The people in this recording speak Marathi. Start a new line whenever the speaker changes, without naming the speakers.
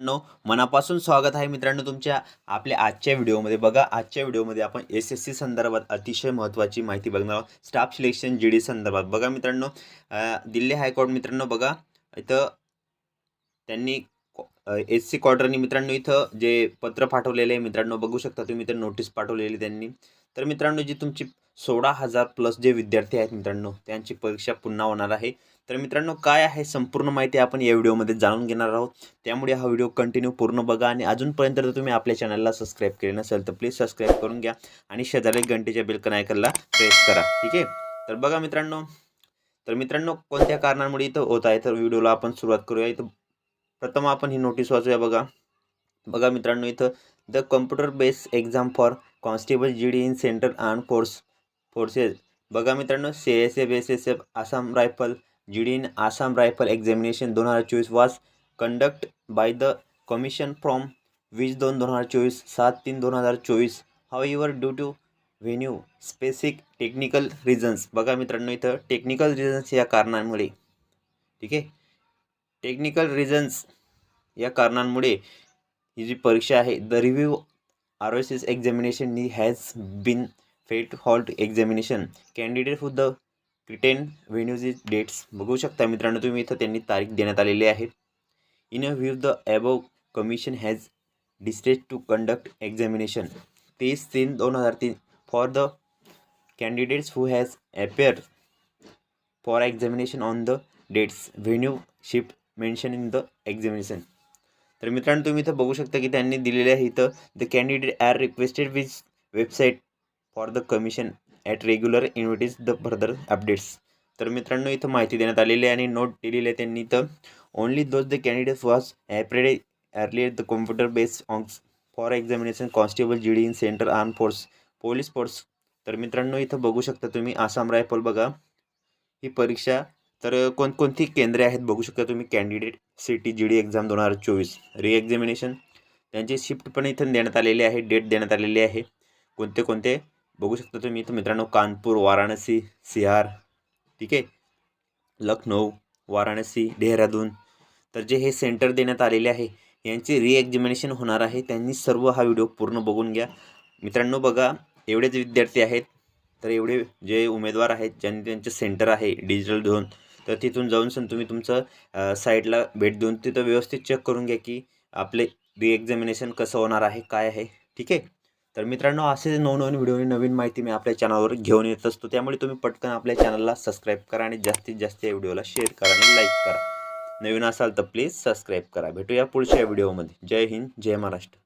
नो मनापासून स्वागत आहे मित्रांनो तुमच्या आपल्या आजच्या व्हिडिओमध्ये. बघा आजच्या व्हिडिओमध्ये आपण एस एस सी संदर्भात अतिशय महत्त्वाची माहिती बघणार आहोत. स्टाफ सिलेक्शन जी डी संदर्भात. बघा मित्रांनो दिल्ली हायकोर्ट मित्रांनो बघा इथं त्यांनी एस सी क्वार्टरनी मित्रांनो इथं जे पत्र पाठवलेले आहे मित्रांनो बघू शकता तुम्ही इथं नोटीस पाठवलेली त्यांनी. तर मित्रांनो जी तुमची सोळा हजार प्लस जे विद्यार्थी आहेत मित्रांनो त्यांची परीक्षा पुन्हा होणार आहे. तर मित्रांनो काय आहे संपूर्ण माहिती आपण या व्हिडिओमध्ये जाणून घेणार आहोत. त्यामुळे हा व्हिडिओ कंटिन्यू पूर्ण बघा आणि अजूनपर्यंत जर तुम्ही आपल्या चॅनलला सबस्क्राईब केले नसेल तर प्लीज सबस्क्राईब करून घ्या आणि शेजारी घंटेच्या बेलकन आयकनला प्रेस करा ठीक आहे? तर बघा मित्रांनो तर मित्रांनो कोणत्या कारणांमुळे इथं होत आहे? तर व्हिडिओला आपण सुरुवात करूया. इथं प्रथम आपण ही नोटीस वाचूया बघा. बघा मित्रांनो इथं the computer based exam for constable G D in centre arm force forces. बघा मित्रांनो C S F S S F Assam rifle G D in Assam rifle examination दोन हजार चोवीस was conduct by the commission from वीस दोन दोन हजार चोवीस सात तीन दोन हजार चोवीस. Have your due to venue specific technical reasons बघा मित्रांनो इथं टेक्निकल रिझन्स या कारणांमुळे. ठीक आहे? टेक्निकल रिझन्स या कारणांमुळे ही जी परीक्षा आहे the review R S S examination has been fate halt examination candidate for the certain venues is dates बघू शकता मित्रांनो तुम्ही इथं त्यांनी तारीख देण्यात आलेली आहे. In a view the above commission has decided to conduct examination तेवीस तीन दोन हजार तीन for the candidates who has appear for examination on the dates venue shift mention in the examination तर मित्रांनो तुम्ही इथं बघू शकता की त्यांनी दिलेले आहे इथं the candidate are requested with website for the commission at regular intervals the further updates. तर मित्रांनो इथं माहिती देण्यात आलेली आहे आणि नोट दिलेली आहे त्यांनी. इथं only those the candidates was appeared earlier the computer based ones for examination constable G D in centre arm force police force तर मित्रांनो इथं बघू शकता तुम्ही आसाम रायफल बघा. ही परीक्षा तर कोणकोणती केंद्रे आहेत बघू शकता तुम्ही candidate C T G D exam दोन हजार चोवीस. री एक्झामिनेशन त्यांचे शिफ्ट पण इथं देण्यात आलेले आहे डेट देण्यात आलेली आहे. कोणते कोणते? बघू शकता तुम्ही इथं मित्रांनो कानपूर वाराणसी सिहार ठीक आहे? लखनौ वाराणसी देहरादून. तर जे हे सेंटर देण्यात आलेले आहे यांची रिएक्झामिनेशन होणार आहे. त्यांनी सर्व हा व्हिडिओ पूर्ण बघून घ्या. मित्रांनो बघा एवढेच विद्यार्थी आहेत. तर एवढे जे उमेदवार आहेत ज्यांनी त्यांचे सेंटर आहे डिजिटल झोन तर तिथून जाऊन सण तुम्ही तुमचं साईटला भेट देऊन तिथं व्यवस्थित चेक करून घ्या की आपले रिएक्झामिनेशन कसं होणार आहे काय आहे ठीक आहे? तर मित्रांनो असे नवनवीन व्हिडिओ नवीन माहिती मी आपल्या चॅनलवर घेऊन येत असतो. त्यामुळे तुम्ही पटकन आपल्या चॅनलला सबस्क्राईब करा आणि जास्तीत जास्त या व्हिडिओला शेअर करा आणि लाईक करा. नवीन असाल तर प्लीज सबस्क्राईब करा. भेटूया पुढच्या व्हिडिओमध्ये. जय हिंद जय महाराष्ट्र.